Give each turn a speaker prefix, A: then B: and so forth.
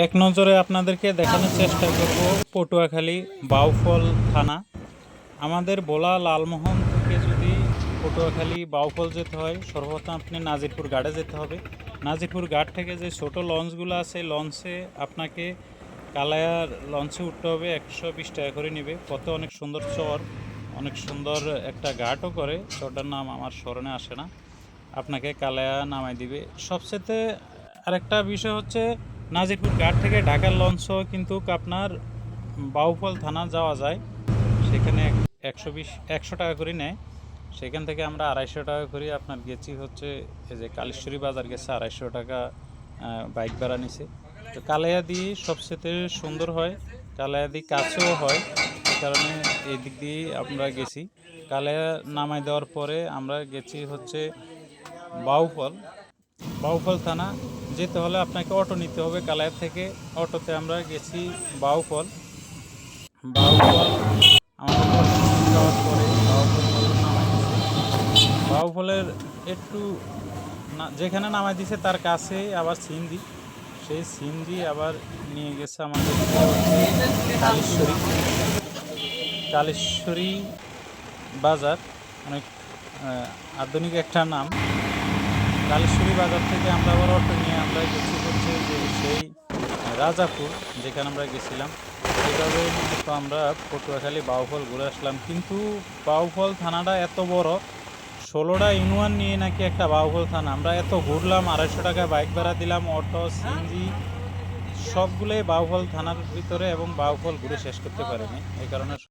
A: এক নজরে আপনাদেরকে দেখানোর চেষ্টা করব পটুয়াখালী বাউফল থানা। আমাদের বোলা লালমোহন থেকে যদি পটুয়াখালী বাউফল যেতে হয়, সর্বপ্রথম আপনি নাজিরপুর ঘাটে যেতে হবে। নাজিরপুর ঘাট থেকে যে ছোট লঞ্চগুলো আছে, লঞ্চে আপনাকে কালায়ার লঞ্চে উঠতে হবে, একশো বিশ টাকা করে নেবে। পথে অনেক সুন্দর চর, অনেক সুন্দর একটা ঘাটও করে। চরটার নাম আমার স্মরণে আসে না। আপনাকে কালায়া নামাই দিবে। সবচেয়ে আরেকটা বিষয় হচ্ছে নাজিরপুর ঘাট থেকে ঢাকার লঞ্চও কিন্তু আপনার বাউফল থানা যাওয়া যায়। সেখানে একশো বিশ, একশো টাকা করে নেয়। সেখান থেকে আমরা আড়াইশো টাকা করে আপনার গেছি হচ্ছে এই যে কালেশ্বরী বাজার গেছে, আড়াইশো টাকা বাইক ভাড়া নিছে। তো কালায়াদি সবচেয়ে সুন্দর হয় কালায়াদি কাছেও হয়, এই কারণে এই দিক দিয়ে আমরা গেছি। কালায়া নামাই দেওয়ার পরে আমরা গেছি হচ্ছে বাউফল। বাউফল থানা যেতে হলে আপনাকে অটো নিতে হবে কালায়ার থেকে। অটোতে আমরা গেছি বাউফল। বাউফল আমাদের বাউফলের একটু না, যেখানে নামাই দিছে তার কাছে আবার সিন্দি সেই সিন্দি আবার নিয়ে গেছে আমাদের কালেশ্বরী। কালেশ্বরী বাজার। অনেক আধুনিক একটা নাম। কালেশ্বরী বাজার থেকে আমরা আবার অটো নিয়ে আমরা গেছি হচ্ছে যে সেই রাজাপুর, যেখানে আমরা গেছিলাম। সেভাবে মূলত আমরা পটুয়াখালী বাউফল ঘুরে আসলাম। কিন্তু বাউফল থানাটা এত বড়, ষোলোটা ইউনিয়ন নিয়ে নাকি একটা বাউফল থানা। আমরা এত ঘুরলাম, আড়াইশো টাকা বাইক ভাড়া দিলাম, অটো, সিএনজি, সবগুলোই বাউফল থানার ভিতরে এবং বাউফল ঘুরে শেষ করতে পারেনি। এই কারণে